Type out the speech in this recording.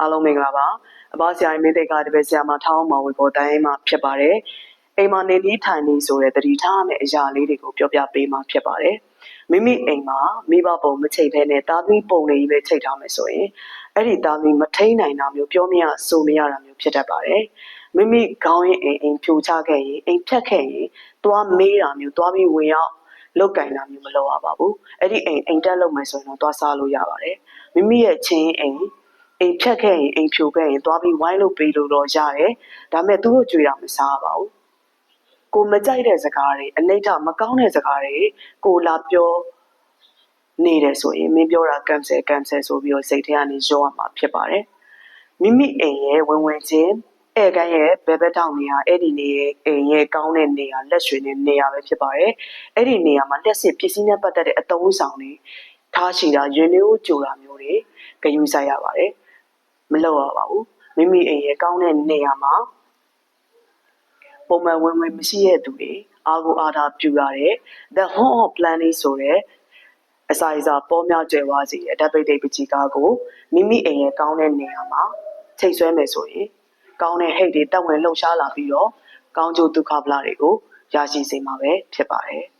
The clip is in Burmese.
အားလုံးမင်္ဂလာပါအဘဆရာကြီးမင်းသိက္ခာတပည့်ဆရာမထောင်းမောင်ဝေပေါ်တိုင်းမှာဖြစ်ပါတယ်အိမ်မှာနေပြီးထိုင်နေဆိုတဲ့တတိထားမယ့်အရာလေးတွေကိုပြောပြပေးမှာဖြစ်ပါတယ်မိမိအိမ်မှာမိဘပုံမချိတ်ဘဲနဲ့တာသမီပုံလေးပဲချိတ်ထားမယ်ဆိုရင်အဲ့ဒီတာသမီမထိန်နိုင်တာမျိုးပြောမရဆိုမရတာမျိုးဖြစ်တတ်ပါတယ်မိမိခေါင်းရင်အိမ်အိမ်ဖြိုချခဲ့ရင်အိမ်ဖြတ်ခဲ့ရင်သွားမေးတာမျိုးသွားပြီးဝင်ရောက်လောက်ကင်တာမျိုးမလုပ်ရပါဘူးအဲ့ဒီအိမ်အိမ်တက်လုပ်မယ်ဆိုရင်တော့သွားစားလို့ရပါတယ်မိမိရဲ့ချင်းအိမ် အိမ်ဖြတ်ခဲ့ရင်အိမ်ဖြိုခဲ့ရင်သွားပြီးဝိုင်းလို့ပေးလို့တော့ရတယ်ဒါပေမဲ့သူတို့ကြွေတာမစားပါဘူးကိုမကြိုက်တဲ့စကားတွေအနိဋ္ဌမကောင်းတဲ့စကားတွေကိုလာပြောနေတယ်ဆိုရင်မင်းပြောတာ cancel cancel ဆိုပြီးတော့စိတ်ထဲကနေရောရမှာဖြစ်ပါတယ်မိမိအိမ်ရဲ့ဝင်ဝင်ချင်းဧကန်ရဲ့ဘယ်ဘက်တောင်နေရာအဲ့ဒီနေရဲ့အိမ်ရဲ့ကောင်းတဲ့နေရာလက်ရွှေတဲ့နေရာပဲဖြစ်ပါတယ်အဲ့ဒီနေရာမှာလက်စစ်ပစ္စည်းနဲ့ပတ်သက်တဲ့အသုံးအဆောင်တွေထားရှိတာရွေးလေးကိုကြိုတာမျိုးတွေဂရုစိုက်ရပါတယ် မလုပ်ရပါဘူးမိမိအိမ်ရဲ့ကောင်းတဲ့နေရာမှာပုံမှန်ဝင်ဝင်မရှိတဲ့သူတွေအာကိုအားထားပြူရတဲ့ the home of planning ဆိုတဲ့အစာအစာပေါ်များကျယ်ဝစီရဲ့ဓာတ်ပိတ်တိတ်ပကြီးကားကိုမိမိအိမ်ရဲ့ကောင်းတဲ့နေရာမှာချိတ်ဆွဲမယ်ဆိုရင်ကောင်းတဲ့ဟိတ်တွေတက်ဝင်လှုပ်ရှားလာပြီးတော့ကောင်းကျိုးဒုက္ခဗလာတွေကိုရရှိစေမှာပဲဖြစ်ပါတယ်။